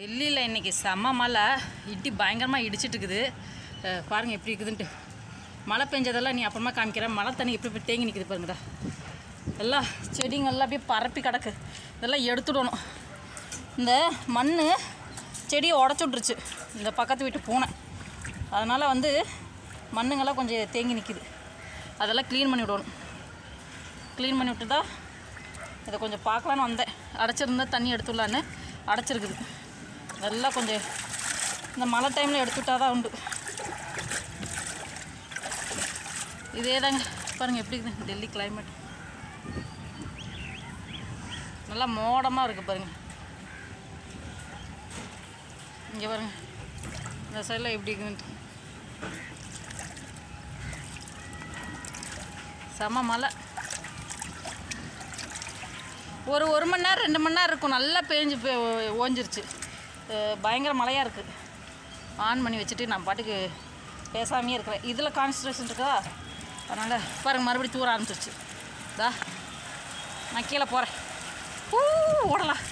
டெல்லியில் இன்றைக்கி செம்ம மழை. இடி பயங்கரமாக இடிச்சிட்டு இருக்குது பாருங்கள் எப்படி இருக்குதுன்ட்டு. மழை பெஞ்சதெல்லாம் நீ அப்புறமா காமிக்கிறேன். மழை தண்ணி எப்படி இப்படி தேங்கி நிற்கிது பாருங்கடா. எல்லாம் செடிங்கள்லாம் அப்படியே பரப்பி கிடக்கு. இதெல்லாம் எடுத்துடணும். இந்த மண் செடியை உடச்சுட்ருச்சு இந்த பக்கத்து வீட்டு பூனை. அதனால் வந்து மண்ணுங்கெல்லாம் கொஞ்சம் தேங்கி நிற்கிது அதெல்லாம் க்ளீன் பண்ணி விடணும். க்ளீன் பண்ணி விட்டு தான் இதை கொஞ்சம் பார்க்கலான்னு வந்தேன். அடைச்சிருந்தா தண்ணி எடுத்துடலான்னு அடைச்சிருக்குது. நல்லா கொஞ்சம் இந்த மழை டைமில் எடுத்துட்டா தான் உண்டு. இதே தாங்க. பாருங்கள் எப்படி இருக்குது டெல்லி கிளைமேட் நல்லா மோடமாக இருக்குது பாருங்கள் இங்கே பாருங்கள் இந்த சைடில் எப்படி இருக்குதுன்ட்டு. செம மழை. ஒரு ஒரு மணி நேரம் ரெண்டு மணி நேரம் இருக்கும். நல்லா பேஞ்சு ஓஞ்சிருச்சு. பயங்கர மழையாக இருக்குது ஆன் பண்ணி வச்சுட்டு நான் பாட்டுக்கு பேசாமையே இருக்கிறேன். இதில் கான்சன்ட்ரேஷன் இருக்கா? அதனால் பாருங்கள் மறுபடியும் தூர ஆரம்பிச்சிருச்சு. தா நான் கீழே போகிறேன் ஊ ஓடலாம்.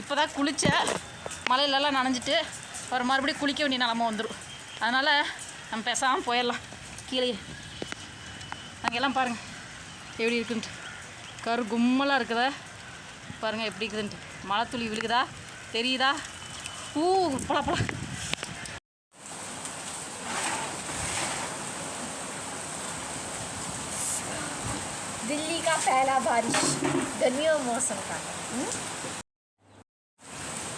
இப்போ தான் குளித்தேன் மலையிலலாம் நனைஞ்சிட்டு ஒரு மறுபடியும் குளிக்க வேண்டிய நிலமை வந்துடும் அதனால் நம்ம பேசாமல் போயிடலாம். கீழே அங்கெல்லாம் பாருங்கள் எப்படி இருக்குன்ட்டு. கரு கும்மலாக இருக்குதா? பாருங்கள் எப்படி இருக்குதுன்ட்டு. மழை துளி விழுகுதா? தெரியுதா? ஊ போல போல दिल्ली का पहला बारिश गर्मियों मौसम का हम्म?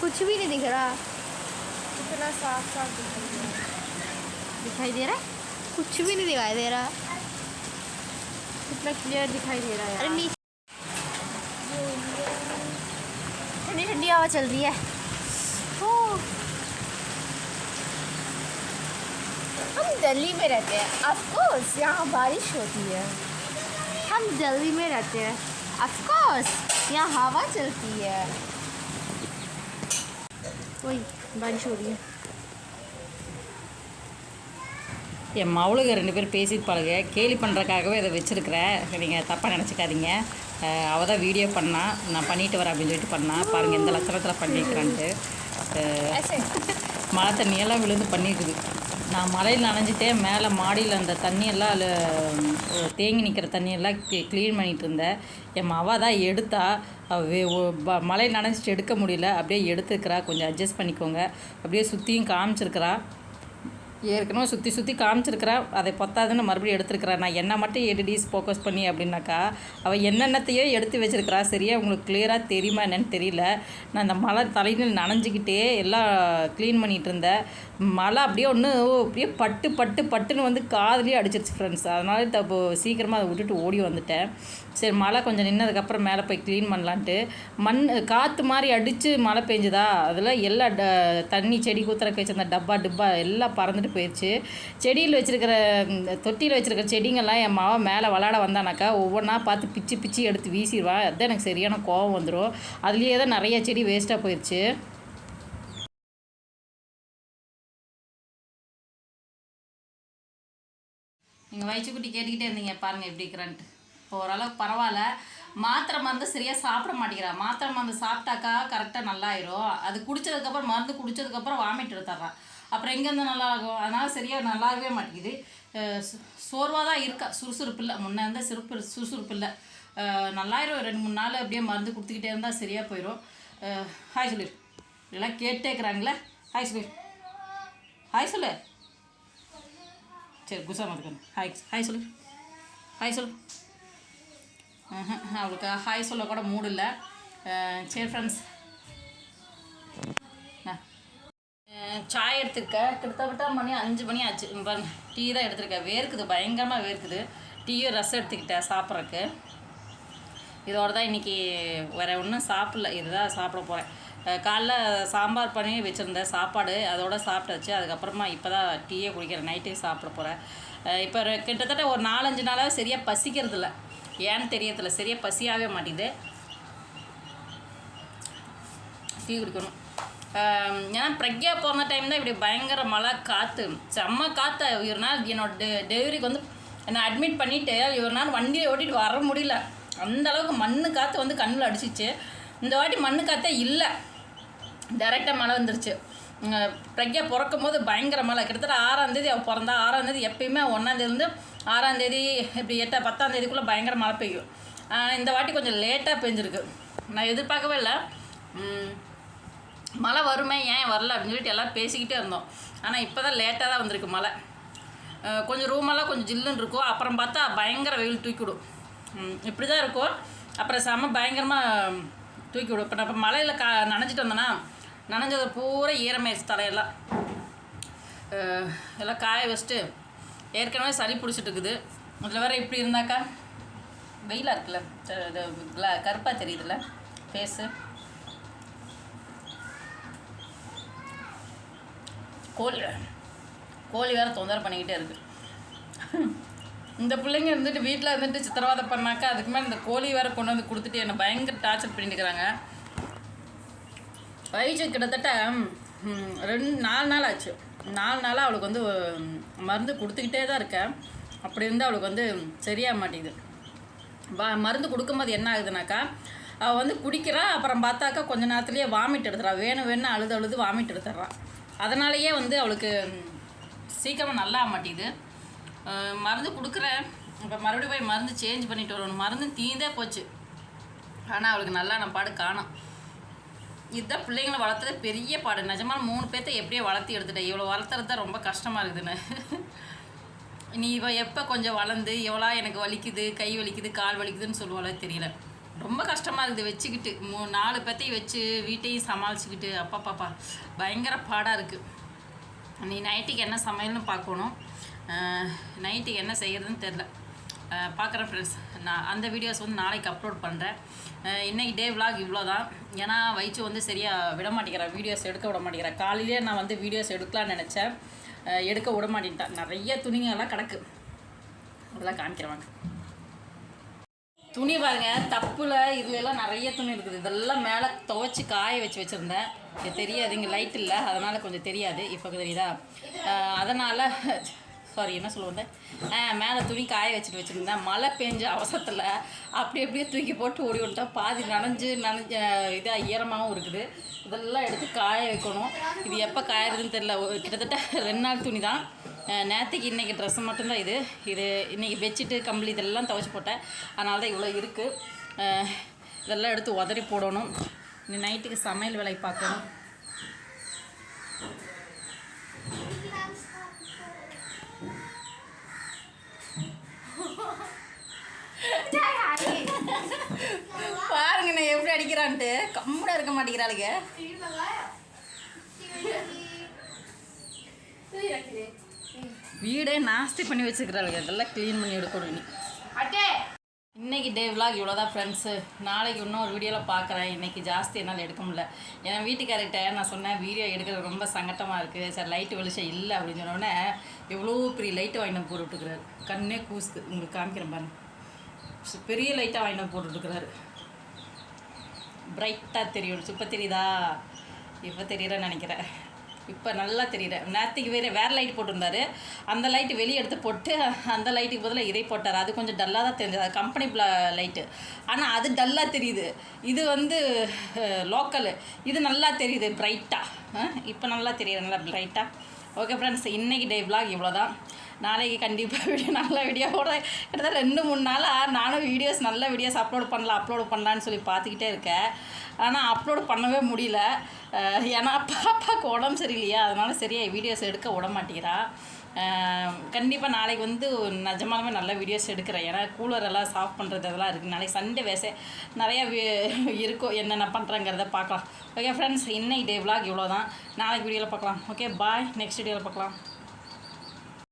कुछ भी नहीं दिख रहा इतना साफ साफ दिखाई दे रहा दिखाई दे रहा है? कुछ भी नहीं दिखाई दे रहा कितना क्लियर दिखाई दे रहा अरे नीचे ठंडी ठंडी हवा चल रही है ओ। हम दिल्ली में रहते हैं ऑफकोर्स यहाँ बारिश होती है हम दिल्ली में रहते हैं ऑफकोर्स यहाँ हवा चलती है वही बारिश हो रही है என் மவளுக ரெண்டு பேரும் பேசியிருப்பாளுங்க கேலி பண்ணுறக்காகவே இதை வச்சுருக்கிறேன் நீங்கள் தப்பாக நினச்சிக்காதீங்க அவள் தான் வீடியோ பண்ணா நான் பண்ணிட்டு வரேன் அப்படின்னு சொல்லிட்டு பண்ணா பாருங்கள் எந்த லட்சணத்தில் பண்ணியிருக்கிறான்ட்டு அஹ், ऐसे மழை தண்ணியெல்லாம் விழுந்து பண்ணியிருக்குது நான் மழையில் நனைஞ்சிட்டே மேலே மாடியில் அந்த தண்ணியெல்லாம் அதில் தேங்கி நிற்கிற தண்ணியெல்லாம் க்ளீன் பண்ணிகிட்டு இருந்தேன். என் மவா தான் எடுத்தா மழை நனைஞ்சிட்டு எடுக்க முடியல. அப்படியே எடுத்துக்கிறா கொஞ்சம் அட்ஜஸ்ட் பண்ணிக்கோங்க. அப்படியே சுற்றியும் காமிச்சிருக்கிறா. ஏற்கனவே சுற்றி சுற்றி காமிச்சிருக்கிறா அதை பத்தாதுன்னு மறுபடியும் எடுத்துருக்கிறா. நான் என்ன மட்டும் எடிடிஸ் ஃபோக்கஸ் பண்ணி அப்படின்னாக்கா அவள் என்னென்னத்தையோ எடுத்து வச்சுருக்கிறா. சரியா உங்களுக்கு கிளியராக தெரியுமா என்னன்னு தெரியல. நான் அந்த மழை தலையில் நனைஞ்சிக்கிட்டே எல்லாம் க்ளீன் பண்ணிகிட்டு இருந்தேன். மழை அப்படியே ஒன்று அப்படியே பட்டு பட்டு பட்டுன்னு வந்து காதுலேயே அடிச்சிருச்சு ஃப்ரெண்ட்ஸ் அதனால த- இப்போ சீக்கிரமாக அதை விட்டுட்டு ஓடி வந்துட்டேன். சரி மழை கொஞ்சம் நின்னதுக்கப்புறம் மேலே போய் க்ளீன் பண்ணலான்ட்டு. மண் காற்று மாதிரி அடித்து மழை பெஞ்சுதா? அதில் எல்லா ட தண்ணி செடி கூத்துறக்கு வச்சிருந்த டப்பா டிப்பா எல்லாம் பறந்துட்டு போயிடுச்சு செடியில் வச்சுருக்கிற தொட்டியில் வச்சுருக்கிற செடிங்கள்லாம் என் மாவை மேலே விளாட வந்தானாக்கா ஒவ்வொன்றா பார்த்து பிச்சு பிச்சு எடுத்து வீசிடுவான் அதுதான் எனக்கு சரியான கோவம் வந்துடும் அதுலேயே தான் நிறைய செடி வேஸ்ட்டாக போயிடுச்சு நீங்கள் வயிற்றுக்குட்டி கேட்டுக்கிட்டே இருந்தீங்க. பாருங்கள் எப்படி இருக்கிறான்ட்டு. இப்போ ஓரளவுக்கு பரவாயில்ல. மாத்திரை மருந்து சரியாக சாப்பிட மாட்டேங்கிறா. மாத்திரை மருந்து சாப்பிட்டாக்கா கரெக்டாக நல்லாயிரும். அது குடித்ததுக்கப்புறம் மருந்து குடித்ததுக்கப்புறம் வாமிட் எடுத்துட்றான் அப்புறம் எங்கேருந்து நல்லா ஆகும் அதனால் சரியாக நல்லாவே மாட்டேங்குது. சோர்வாக தான் இருக்கா? சுறுசுறுப்பு இல்லை. முன்னே இருந்தால் சிறப்பு சுறுசுறுப்பு இல்லை. நல்லாயிரும். ரெண்டு மூணு நாள் அப்படியே மருந்து கொடுத்துக்கிட்டே இருந்தால் சரியாக போயிடும் ஹாய் சொல்லு எல்லாம் கேட்டேக்கிறாங்களே ஹாய் சொல்லு. ஹாய் சொல்லு. சரி குசா மதுக்கணும் ஹாய் ஹாய் சொல்லு. ஹாய் சொல்லு. அவளுக்கு ஹாய் சொல்ல கூட மூடு இல்லை. சரி ஃப்ரெண்ட்ஸ் சாய் எடுத்துருக்க கிட்டத்தட்ட மணி அஞ்சு மணி ஆச்சு. பாருங்க டீ தான் எடுத்திருக்கேன். வேர்க்குது பயங்கரமாக வேர்க்குது. டீயும் ரசம் எடுத்துக்கிட்டேன் சாப்பிட்றக்கு இதோட தான் இன்றைக்கி வேறு ஒன்றும் சாப்பிடல. இதுதான் சாப்பிட போகிறேன் காலைல சாம்பார் பண்ணி வச்சுருந்தேன் சாப்பாடு. அதோட சாப்பிட்டாச்சு. அதுக்கப்புறமா இப்போ தான் டீயே குடிக்கிறேன். நைட்டே சாப்பிட போகிறேன் இப்போ கிட்டத்தட்ட ஒரு நாலஞ்சு நாளாக சரியாக பசிக்கிறதில்ல. ஏன்னு தெரியறதில்ல. சரியாக பசியாகவே மாட்டேங்குது. டீ குடிக்கணும். ஏன்னா பிரக்யா போன டைம் தான் இப்படி பயங்கர மழை காற்று செம்ம காற்று ஒரு நாள் என்னோட டெ டெலிவரிக்கு வந்து என்னை அட்மிட் பண்ணிவிட்டு ஒரு நாள் வண்டியை ஓட்டிகிட்டு வர முடியல. அந்த அளவுக்கு மண்ணு காற்று வந்து கண்ணில் அடிச்சிச்சு. இந்த வாட்டி மண்ணு காற்றே இல்லை. டைரெக்டாக மழை வந்துருச்சு. பிரக்யா பிறக்கும் போது பயங்கர மழை. கிட்டத்தட்ட ஆறாந்தேதி அவள் பிறந்தா. ஆறாந்தேதி எப்பயுமே ஒன்றாந்தேதிலேருந்து ஆறாந்தேதி இப்படி எட்டா பத்தாந்தேதிக்குள்ளே பயங்கர மழை பெய்யும். ஆனால் இந்த வாட்டி கொஞ்சம் லேட்டாக பெஞ்சிருக்கு. நான் எதிர்பார்க்கவே இல்லை. மழை வருமே ஏன் வரல அப்படின்னு சொல்லிட்டு எல்லாம் பேசிக்கிட்டே இருந்தோம். ஆனால் இப்போ தான் லேட்டாக தான் வந்திருக்கு மழை. கொஞ்சம் ரூமெல்லாம் கொஞ்சம் ஜில்லுன்னு இருக்கும். அப்புறம் பார்த்தா பயங்கர வெயில் தூக்கிவிடும். இப்படி தான் இருக்கும். அப்புறம் செம பயங்கரமாக தூக்கி விடும் இப்போ நம்ம மழையில் கா நனைஞ்சிட்டு வந்தோன்னா நனைஞ்சது பூரா ஈரமாயிடுச்சு தலையெல்லாம். எல்லாம் காய வச்சுட்டு ஏற்கனவே சளி பிடிச்சிட்டு இருக்குது. அதில் வேறு இப்படி இருந்தாக்கா வெயிலாக இருக்குல்ல? கருப்பாக தெரியுதுல்ல? ஃபேஸு கோழி கோழி வேறு தொந்தரவு பண்ணிக்கிட்டே இருக்கு. இந்த பிள்ளைங்க இருந்துட்டு வீட்டில் இருந்துட்டு சித்திரவாதம் பண்ணாக்கா அதுக்கு மேலே இந்த கோழி வேறு கொண்டு வந்து கொடுத்துட்டு என்னை பயங்கர டார்ச்சர் பண்ணிட்டுக்கிறாங்க. வயிற்று கிட்டத்தட்ட ரெண்டு நாலு நாள் ஆச்சு. நாலு நாளாக அவளுக்கு வந்து மருந்து கொடுத்துக்கிட்டே தான் இருக்கேன். அப்படி இருந்து அவளுக்கு வந்து சரியாக மாட்டேங்குது. மருந்து கொடுக்கும்போது என்ன ஆகுதுனாக்கா அவள் வந்து குடிக்கிறா அப்புறம் பார்த்தாக்கா கொஞ்ச நேரத்துலேயே வாமிட் எடுத்துறா. வேணும் வேணும் அழுது அழுது வாமிட் எடுத்துட்றான் அதனாலேயே வந்து அவளுக்கு சீக்கிரமாக நல்லா மாட்டேங்குது மருந்து கொடுக்குறேன். இப்போ மறுபடியும் போய் மருந்து சேஞ்ச் பண்ணிட்டு வரணும். மருந்து தீந்தே போச்சு. ஆனால் அவளுக்கு நல்லா நம்ம பாடு காணும். இதுதான் பிள்ளைங்களை வளர்த்துறது பெரிய பாடு. நிஜமான மூணு பேர்த்த எப்படியே வளர்த்தி எடுத்துட்டேன். இவ்வளோ வளர்த்துறது தான் ரொம்ப கஷ்டமாக இருக்குதுன்னு. நீ இவள் எப்போ கொஞ்சம் வளர்ந்து எவ்வளோ எனக்கு வலிக்குது கை வலிக்குது கால் வலிக்குதுன்னு சொல்லுவாளே தெரியல. ரொம்ப கஷ்டமாக இருக்குது. வச்சுக்கிட்டு மூ நாலு பேத்தையும் வச்சு வீட்டையும் சமாளிச்சுக்கிட்டு அப்பா பாப்பா பயங்கர பாடாக இருக்குது நீ நைட்டுக்கு என்ன சமையல்னு பார்க்கணும். நைட்டுக்கு என்ன செய்கிறதுன்னு தெரில பார்க்குறேன் ஃப்ரெண்ட்ஸ் நான் அந்த வீடியோஸ் வந்து நாளைக்கு அப்லோட் பண்ணுறேன் இன்றைக்கி டே விலாக் இவ்வளோ தான் ஏன்னா வயிற்று வந்து சரியாக விட மாட்டேங்கிறேன் வீடியோஸ் எடுக்க விட மாட்டேங்கிறேன் காலையிலே நான் வந்து வீடியோஸ் எடுக்கலாம்னு நினச்சேன். எடுக்க விட மாட்டேன்ட்டேன் நிறைய துணிங்கெல்லாம் கிடக்கு. அதெல்லாம் காமிக்கிறேன் துணி பாருங்க தப்புல இதுல எல்லாம் நிறைய துணி இருக்குது. இதெல்லாம் மேலே துவைச்சி காய வச்சு வச்சுருந்தேன். இது தெரியாது இங்கே லைட் இல்லை அதனால் கொஞ்சம் தெரியாது. இப்போ தெரியுதா? அதனால் சாரி என்ன சொல்லுவேன் மேலே துணி காய வச்சுட்டு வச்சுருந்தேன். மழை பெஞ்ச அவசரத்தில் அப்படி அப்படியே தூக்கி போட்டு ஓடி விட்டேன் பாதி நனைஞ்சு நனைஞ்ச இதாக ஈரமாகவும் இருக்குது. இதெல்லாம் எடுத்து காய வைக்கணும். இது எப்போ காயறதுன்னு தெரில ஒரு கிட்டத்தட்ட ரெண்டு நாள் துணி தான். நேற்றுக்கு இன்றைக்கி ட்ரெஸ்ஸு மட்டும்தான் இது. இது இன்றைக்கி பெட்ஷீட்டு கம்பளி இதெல்லாம் துவச்சி போட்டேன். அதனால தான் இவ்வளோ இருக்குது இதெல்லாம் எடுத்து உதறி போடணும். இன்னும் நைட்டுக்கு சமையல் வேலை பார்க்கணும். பாருங்க நான் எப்படி அடிக்கிறான்ட்டு. கம்முட இருக்க மாட்டேங்கிறாளுங்க. வீடே நாஸ்தி பண்ணி வச்சுக்கிறாளுங்க. இதெல்லாம் க்ளீன் பண்ணி எடுக்கணும் இனி. அட்டே! இன்னைக்கு டே vlog இவ்வளோதான் ஃப்ரெண்ட்ஸு நாளைக்கு இன்னொரு வீடியோவில் பார்க்குறேன் இன்னைக்கு ஜாஸ்தி என்னால் எடுக்க முடியல. ஏன்னா வீட்டுக்காரர்கிட்ட நான் சொன்னேன் வீடியோ எடுக்கிறது ரொம்ப சங்கட்டமாக இருக்குது சார் லைட்டு வெளிச்சம் இல்லை. அப்படின்னு சொன்னோடனே எவ்வளோ பெரிய லைட்டை வாங்கிட்டு வந்து போட்டு விட்டுக்கிறாரு கண்ணே கூசுது. உங்களுக்கு காமிக்கிறேன் பாருங்க. பெரிய லைட்டாக வாங்கிட்டு வந்து போட்டு விட்டுக்கிறாரு பிரைட்டாக தெரியும். இப்போ தெரியுதா? இப்போ தெரியறேன்னு நினைக்கிறேன். இப்போ நல்லா தெரியுற நேற்றுக்கு வேறு வேறு லைட் போட்டிருந்தாரு. அந்த லைட்டு வெளியே எடுத்து போட்டு அந்த லைட்டுக்கு பதிலாக இதை போட்டார். அது கொஞ்சம் டல்லாக தான் தெரிஞ்சது. அது கம்பெனி லைட்டு ஆனால் அது டல்லாக தெரியுது. இது வந்து லோக்கலு இது நல்லா தெரியுது பிரைட்டாக இப்போ நல்லா தெரியுது நல்லா பிரைட்டாக ஓகே ஃப்ரெண்ட்ஸ் இன்றைக்கி டே vlog இவ்வளோ தான் நாளைக்கு கண்டிப்பாக வீடியோ நல்ல வீடியோவோட கிட்டத்தட்ட ரெண்டு மூணு நாளாக நானும் வீடியோஸ் நல்ல வீடியோஸ் அப்லோட் பண்ணலாம் அப்லோட் பண்ணலான்னு சொல்லி பார்த்துக்கிட்டே இருக்கேன். ஆனால் அப்லோட் பண்ணவே முடியல. ஏன்னா பாப்பாவுக்கு உடம்பு சரியில்லையா? அதனால சரியாக வீடியோஸ் எடுக்க விட மாட்டேங்கிறா. கண்டிப்பாக நாளைக்கு வந்து நிஜமாலுமே நல்ல வீடியோஸ் எடுக்கிறேன். ஏன்னா கூலர் எல்லாம் பண்ணுறது அதெல்லாம் இருக்குது நாளைக்கு சண்டே வேசே நிறையா இருக்கும் என்னென்ன பண்ணுறேங்கிறத பார்க்கலாம். ஓகே ஃப்ரெண்ட்ஸ் இன்னைக்கு டே விலாக் இவ்வளோ தான் நாளைக்கு வீடியோவில் பார்க்கலாம். ஓகே பாய் நெக்ஸ்ட் வீடியோவில் பார்க்கலாம்.